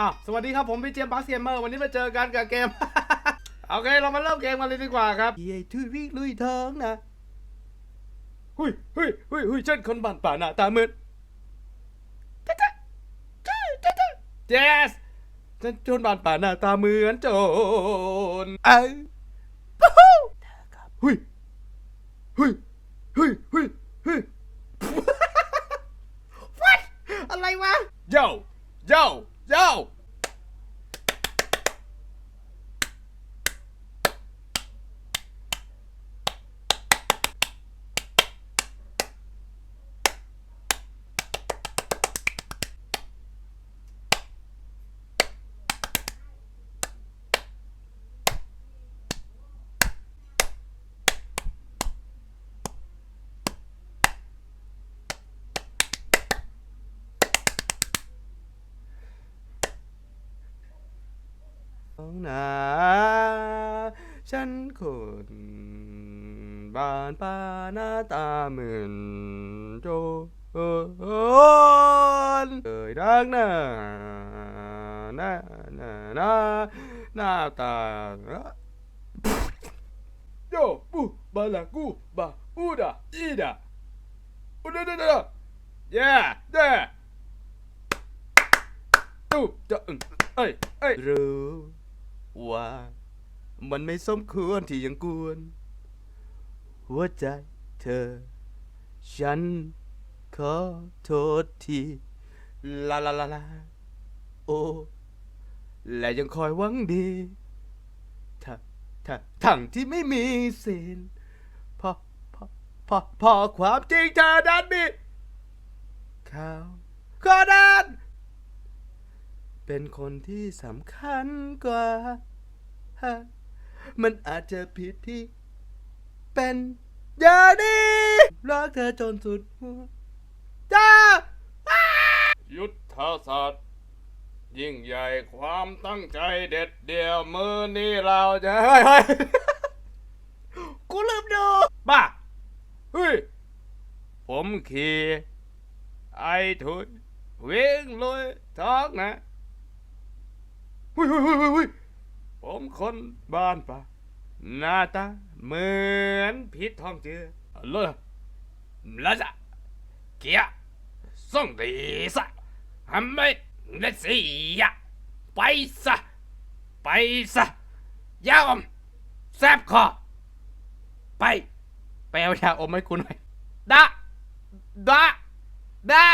อ้าวสวัสดีครับผมพี่เจมส์บัสเกมเมอร์วันนี้มาเจอกันกับเกม โอเคเรามาเริ่มเกมกันเลยดีกว่าครับเย้ทุยวิ่งลุยทางนะหุยหุยหุยหุยเช่นคนบ้านป่าหน้าตามืดจ๊ะจ๊ะจ๊ะจ๊ะจ๊ะ yes ฉันโจนบ้านป่าหน้าตาเหมือนโจรเอ้ยปู๊ฮู้หุยหุยหุยหุยหุย What อะไรวะ Yo Yo Yo นาฉันคนบ้านป่าหน้าตาเหมือนโจรเอ่ยดังหน้าหน้าหน้าหน้าหน้าตาโยปูบาลากูบาอูดาอีดาอูดาดาดา yeah yeah ตุ๊บจะอึ้งเอ้ยเอ้ยรู้ ว่า มันไม่สมควรที่ยังกวน หัวใจเธอ ฉันขอโทษทีลาลาลาลาโอและยังคอยหวังดีถ้าถ้าทั้งที่ไม่มีสินพอพอพอพอความจริงเธอดันมีข่าวก็ดัน เป็นคนที่สำคัญกว่าฮะมันอาจจะผิดที่ เป็นอย่างนี้รักเธอจนสุดหัวจ้ายุทธศาสตร์ ยิ่งใหญ่ความตั้งใจเด็ดเดี่ยวมือนี้เราจะเฮ้ยเฮ้ยกูลืมดูบ้าเฮ้ย ผมขี่ไอ้ถุยวิ่งลุยท้องนะ หุยหุยหุยหุยหุยผมคนบ้านป่าหน้าตาเหมือนพิษทองเจือเลยแล้วจะเกียส่งดีซะทำไมเลสีอะไปซะไปซะยาอมแซบคอไป ไปเอายาอมให้กูหน่อยดะดะดะ